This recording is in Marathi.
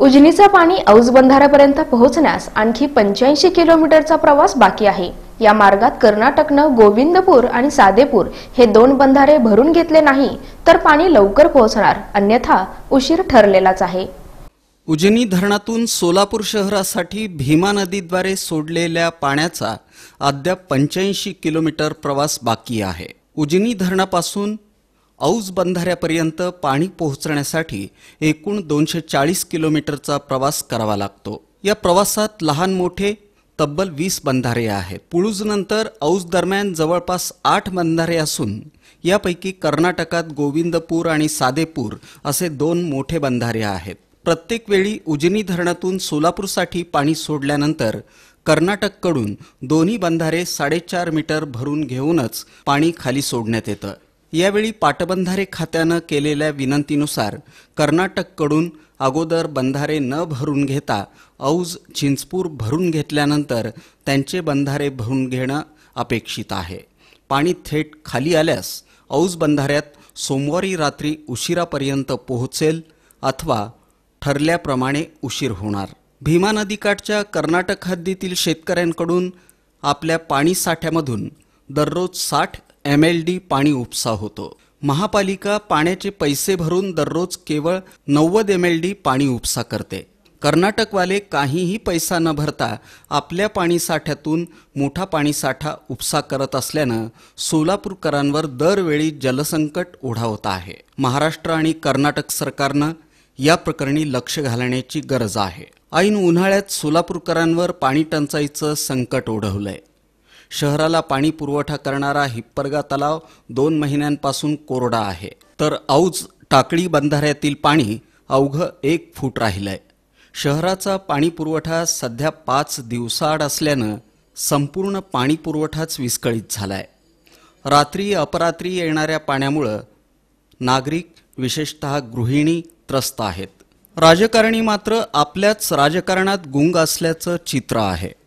उजनीचं पाणी औज बंधाऱ्यापर्यंत पोहोचण्यास आणखी पंच्याऐंशी किलोमीटरचा प्रवास बाकी आहे. या मार्गात कर्नाटकनं गोविंदपूर आणि सादेपूर हे दोन बंधारे भरून घेतले नाही तर पाणी लवकर पोहोचणार अन्यथा उशीर ठरलेलाच आहे. उजनी धरणातून सोलापूर शहरासाठी भीमा नदीद्वारे सोडलेल्या पाण्याचा अद्याप पंच्याऐंशी किलोमीटर प्रवास बाकी आहे. उजनी धरणापासून औज बंधाऱ्यापर्यंत पाणी पोहोचण्यासाठी एकूण दोनशे चाळीस किलोमीटरचा प्रवास करावा लागतो. या प्रवासात लहान मोठे तब्बल वीस बंधारे आहेत. पुळूजनंतर औज दरम्यान जवळपास आठ बंधारे असून यापैकी कर्नाटकात गोविंदपूर आणि सादेपूर असे दोन मोठे बंधारे आहेत. प्रत्येक वेळी उजनी धरणातून सोलापूरसाठी पाणी सोडल्यानंतर कर्नाटककडून दोन्ही बंधारे साडेचार मीटर भरून घेऊनच पाणी खाली सोडण्यात येतं. यावेळी पाटबंधारे खात्यानं केलेल्या विनंतीनुसार कर्नाटककडून अगोदर बंधारे न भरून घेता औज चिंचपूर भरून घेतल्यानंतर त्यांचे बंधारे भरून घेणं अपेक्षित आहे. पाणी थेट खाली आल्यास औज बंधाऱ्यात सोमवारी रात्री उशिरापर्यंत पोहोचेल अथवा ठरल्याप्रमाणे उशीर होणार. भीमा नदीकाठच्या कर्नाटक हद्दीतील शेतकऱ्यांकडून आपल्या पाणी साठ्यामधून दररोज साठ एम एल डी पाणी उपसा होतो. महापालिका पाण्याचे पैसे भरून दररोज केवळ नव्वद एम एल डी पाणी उपसा करते. कर्नाटकवाले काहीही पैसा न भरता आपल्या पाणीसाठ्यातून मोठा पाणीसाठा उपसा करत असल्यानं सोलापूरकरांवर दरवेळी जलसंकट ओढावत आहे. महाराष्ट्र आणि कर्नाटक सरकारनं या प्रकरणी लक्ष घालण्याची गरज आहे. ऐन उन्हाळ्यात सोलापूरकरांवर पाणी टंचाईचं संकट ओढवलंय. शहराला पाणी पुरवठा करणारा हिप्परगा तलाव दोन महिन्यांपासून कोरडा आहे. तर औज टाकळी बंधाऱ्यातील पाणी अवघं एक फूट राहिलंय. शहराचा पाणी पुरवठा सध्या पाच दिवसाआड असल्यानं संपूर्ण पाणी पुरवठाच विस्कळीत झालाय. रात्री अपरात्री येणाऱ्या पाण्यामुळं नागरिक विशेषतः गृहिणी त्रस्त आहेत. राजकारणी मात्र आपल्याच राजकारणात गुंग असल्याचं चित्र आहे.